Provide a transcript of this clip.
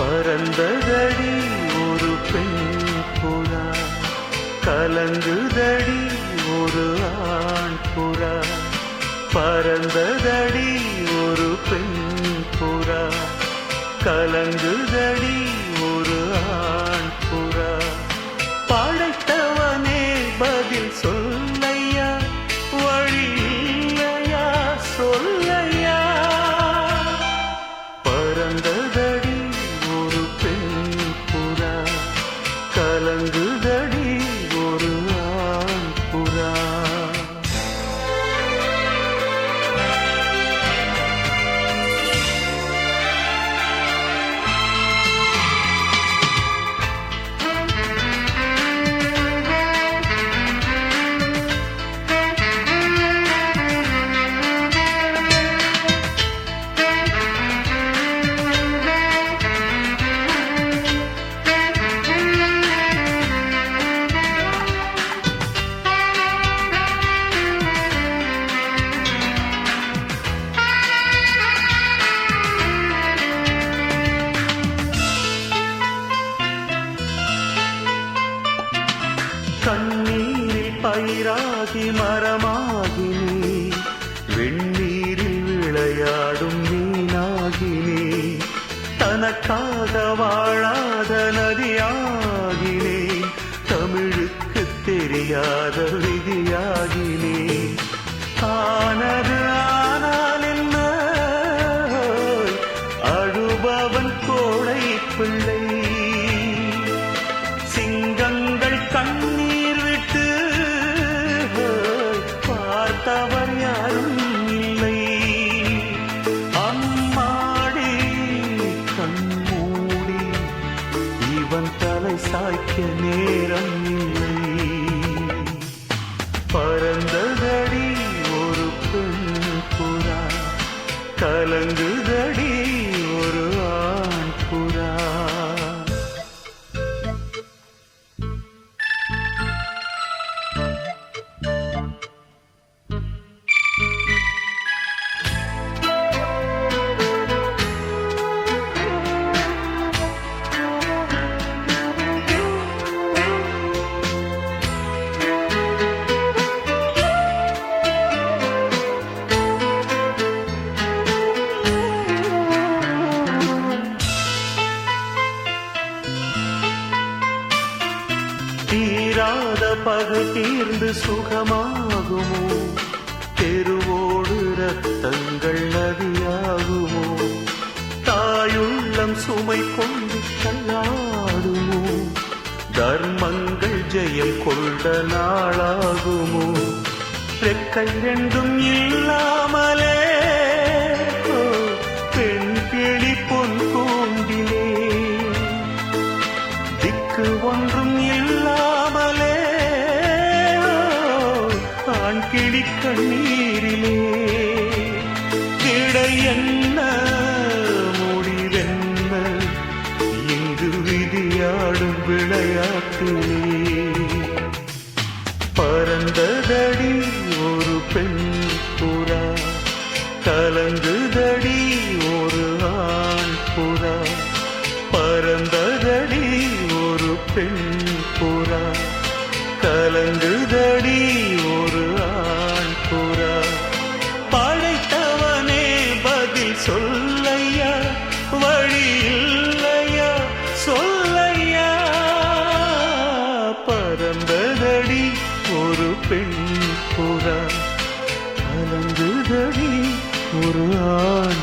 பறந்ததடி ஒரு பெண் புறா கலங்குதடி ஒரு ஆண் புறா. பறந்ததடி தண்ணீரில் பயிராகி மரமாகி நீ வெண்ணீரில் விளையாடும் மீனாகி நீ தனக்காக வாழாத நதியாகினே தமிழுக்கு தெரியாத விதியாகினே நேரம் பகை தீர்ந்து சுகமாகுமோ? தெருவோடு ரத்தங்கள் நதியாகுமோ? தாயுள்ளம் சுமை கொண்டு தள்ளாடுமோ தர்மங்கள் ஜெயம் கொண்ட நாளாகுமோ? ரெக்கை ரெண்டும் இல்லாமலே பெண் கிளி பொன் கூண்டிலே திக்கு ஒன்றும் இல்லை கிளி கண்ணீரிலே கிடை என்ன முடிவென்ன இங்கு விதியாடும் விளையாட்டிலே. பறந்ததடி ஒரு பெண் புறா கலங்குதடி ஒரு ஆண் புறா. பறந்ததடி ஒரு பெண் புறா கலங்குதடி ஒரு ஆண் புறா. படைத்தவனே பதில் சொல்லையா? வழி இல்லையா? சொல்லையா? பறந்ததடி ஒரு பெண் புறா. கலங்குதடி ஒரு ஆண்